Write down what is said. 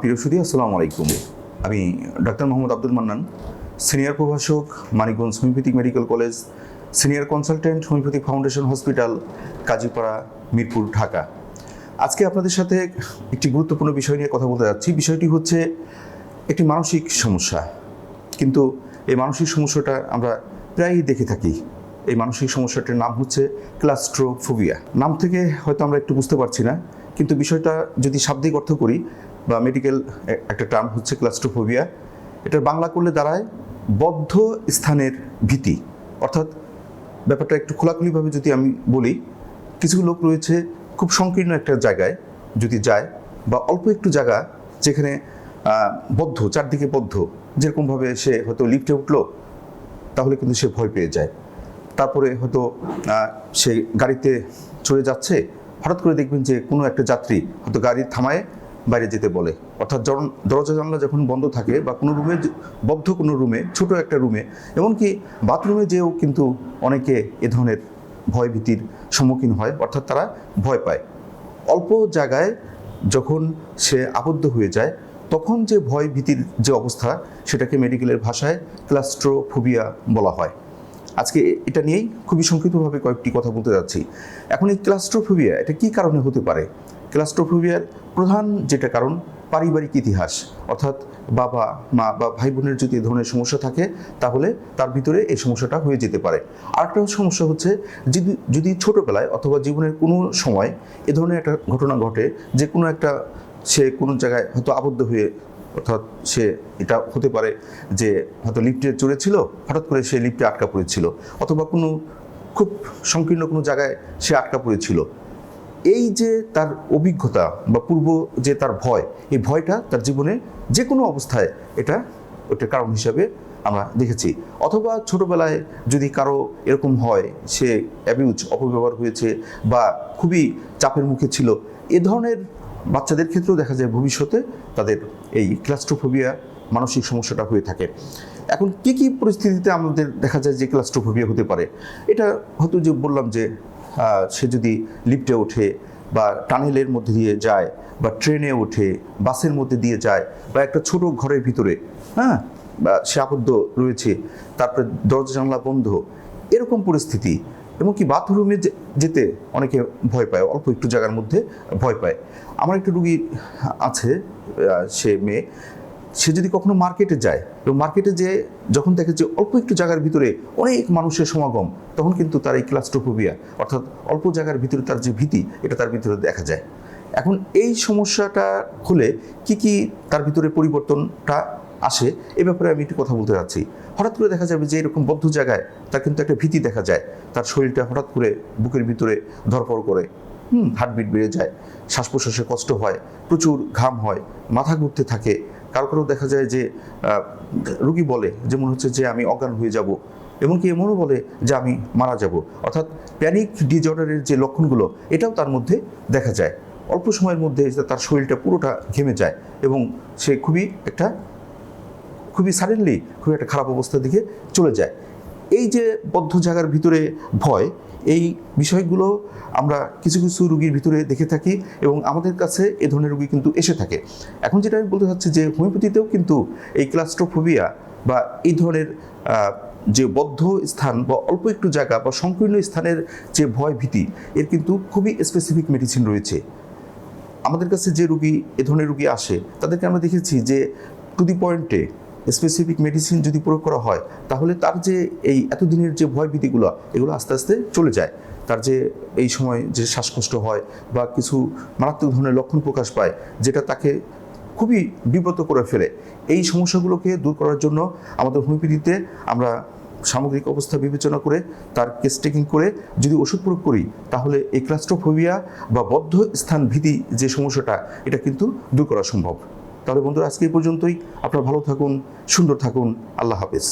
প্রিয় সুদী আসসালামু আলাইকুম। আমি ডাক্তার মোহাম্মদ আব্দুল মান্নান, সিনিয়র প্রভাষক, Manikganj homoeopathic medical college, senior consultant, homoeopathic foundation hospital, Kazipara, Mirpur, Dhaka. আজকে আপনাদের সাথে একটি গুরুত্বপূর্ণ বিষয় নিয়ে কথা বলতে যাচ্ছি। বিষয়টি হচ্ছে একটি মানসিক সমস্যা। কিন্তু এই মানসিক সমস্যাটা আমরা প্রায়ই দেখে থাকি। এই মানসিক সমস্যাটির নাম হচ্ছে ক্লাস্ট্রোফোবিয়া। নাম থেকে হয়তো আমরা একটু বুঝতে পারছি না, কিন্তু বিষয়টা যদি শাব্দিক অর্থ করি বা মেডিকেল একটা টার্ম হচ্ছে ক্লাস্ট্রোফোবিয়া এটার বাংলা করলে দাঁড়ায় বদ্ধ স্থানের ভীতি। অর্থাৎ ব্যাপারটা একটু খোলাখুলিভাবে যদি আমি বলি, কিছু লোক রয়েছে খুব সংকীর্ণ একটা জায়গায় যদি যায় বা অল্প একটু জায়গা যেখানে বদ্ধ, চারদিকে বদ্ধ, যেরকমভাবে সে হয়তো লিফটে উঠল, তাহলে কিন্তু সে ভয় পেয়ে যায়। তারপরে হয়তো সে গাড়িতে চলে যাচ্ছে, হঠাৎ করে দেখবেন যে কোনো একটা যাত্রী হয়তো গাড়ি থামায় বাইরে যেতে বলে। অর্থাৎ দরজা জানলা যখন বন্ধ থাকে বা কোনো রুমে বদ্ধ কোনো রুমে, ছোট একটা রুমে, এমনকি বাথরুমে যেও কিন্তু অনেকে এ ধরনের ভয় ভীতির সম্মুখীন হয়, অর্থাৎ তারা ভয় পায়। অল্প জায়গায় যখন সে আবদ্ধ হয়ে যায়, তখন যে ভয় ভীতির যে অবস্থা, সেটাকে মেডিকেলের ভাষায় ক্লাস্ট্রোফোবিয়া বলা হয়। আজকে এটা নিয়েই খুবই সংক্ষিপ্তভাবে কয়েকটি কথা বলতে যাচ্ছি। এখন এই ক্লাস্ট্রোফোবিয়া, এটা কী কারণে হতে পারে? ক্লাস্ট্রোফোবিয়ার প্রধান যেটা কারণ, পারিবারিক ইতিহাস। অর্থাৎ বাবা, মা বা ভাই বোনের যদি এ ধরনের সমস্যা থাকে, তাহলে তার ভিতরে এই সমস্যাটা হয়ে যেতে পারে। আরেকটা সমস্যা হচ্ছে যদি যদি ছোটোবেলায় অথবা জীবনের কোনো সময় এ ধরনের একটা ঘটনা ঘটে, যে কোনো একটা সে কোনো জায়গায় হয়তো আবদ্ধ হয়ে, অর্থাৎ সে এটা হতে পারে যে হয়তো লিফটে চড়েছিল, হঠাৎ করে সে লিফটে আটকা পড়েছিল, অথবা কোনো খুব সংকীর্ণ কোনো জায়গায় সে আটকা পড়েছিল। এই যে তার অভিজ্ঞতা বা পূর্ব যে তার ভয়, এই ভয়টা তার জীবনে যে কোনো অবস্থায় এটা ওইটার কারণ হিসাবে আমরা দেখেছি। অথবা ছোটবেলায় যদি কারও এরকম হয়, সে অ্যাবিউজ অপব্যবহার হয়েছে বা খুবই চাপের মুখে ছিল, এ ধরনের বাচ্চাদের ক্ষেত্রেও দেখা যায় ভবিষ্যতে তাদের এই ক্লাস্ট্রোফোবিয়া মানসিক সমস্যাটা হয়ে থাকে। এখন কি কি পরিস্থিতিতে আমাদের দেখা যায় যে ক্লাস্ট্রোফোবিয়া হতে পারে? এটা হয়তো যে বললাম যে সে যদি লিফটে ওঠে বা টানেলের মধ্যে দিয়ে যায় বা ট্রেনে ওঠে, বাসের মধ্যে দিয়ে যায় বা একটা ছোট ঘরের ভিতরে হ্যাঁ? বা সে আবদ্ধ রয়েছে, তারপরে দরজা, জানলা বন্ধ, এরকম পরিস্থিতি। এমনকি বাথরুমে যেতে অনেকে ভয় পায়, অল্প একটু জায়গার মধ্যে ভয় পায়। আমার একটা রুগী আছে সে মেয়ে। সে যদি কখনো মার্কেটে যায়, এবং মার্কেটে যে যখন দেখে যে অল্প একটু জায়গার ভিতরে অনেক মানুষের সমাগম, তখন কিন্তু তার এই ক্লাস্ট্রোফোবিয়া অর্থাৎ অল্প জায়গার ভিতরে তার যে ভীতি, এটা তার ভিতরে দেখা যায়। এখন এই সমস্যাটা হলে কি কি তার ভিতরে পরিবর্তনটা আসে, এ ব্যাপারে আমি একটু কথা বলতে যাচ্ছি। হঠাৎ করে দেখা যাবে যে এরকম বদ্ধ জায়গায় তার কিন্তু একটা ভীতি দেখা যায়, তার শরীরটা হঠাৎ করে বুকের ভিতরে ধরপড় করে, হুম, হার্টবিট বেড়ে যায় শ্বাস প্রশ্বাসে কষ্ট হয়, প্রচুর ঘাম হয়, মাথা ঘুরতে থাকে কারও কারও দেখা যায় যে রুগী বলে যে মনে হচ্ছে যে, আমি অজ্ঞান হয়ে যাব। এমনকি এমনও বলে যে, আমি মারা যাব। অর্থাৎ প্যানিক ডিজর্ডারের যে লক্ষণগুলো, এটাও তার মধ্যে দেখা যায়। অল্প সময়ের মধ্যে তার শরীরটা পুরোটা ঘেমে যায় এবং সে খুবই একটা, খুবই সাডেনলি খুবই একটা খারাপ অবস্থার দিকে চলে যায়। এই যে বদ্ধ জায়গার ভিতরে ভয়, এই বিষয়গুলো আমরা কিছু কিছু রুগীর ভিতরে দেখে থাকি এবং আমাদের কাছে এ ধরনের রুগী কিন্তু এসে থাকে। এখন যেটা আমি বলতে চাচ্ছি যে হোমিওপ্যাথিতেও কিন্তু এই ক্লাস্ট্রোফোবিয়া বা এই ধরনের যে বদ্ধ স্থান বা অল্প একটু জায়গা বা সংকীর্ণ স্থানের যে ভয় ভীতি, এর কিন্তু খুবই স্পেসিফিক মেডিসিন রয়েছে। আমাদের কাছে যে রুগী, এ ধরনের রুগী আসে, তাদেরকে আমরা দেখেছি যে টু দি পয়েন্টে স্পেসিফিক মেডিসিন যদি প্রয়োগ করা হয়, তাহলে তার যে এই এতদিনের যে ভয় ভীতিগুলো, এগুলো আস্তে আস্তে চলে যায়। তার যে এই সময় যে শ্বাসকষ্ট হয় বা কিছু মারাত্মক ধরনের লক্ষণ প্রকাশ পায়, যেটা তাকে খুবই বিব্রত করে ফেলে। এই সমস্যাগুলোকে দূর করার জন্য আমাদের হোমিওপ্যাথিতে আমরা সামগ্রিক অবস্থা বিবেচনা করে, তার কেস টেকিং করে যদি ওষুধ প্রয়োগ করি, তাহলে এই ক্লাস্ট্রোফোবিয়া বা বদ্ধ স্থান ভীতি যে সমস্যাটা, এটা কিন্তু দূর করা সম্ভব। তাহলে বন্ধুরা আজকে এই পর্যন্তই। আপনারা ভালো থাকুন সুন্দর থাকুন। আল্লাহ হাফেজ।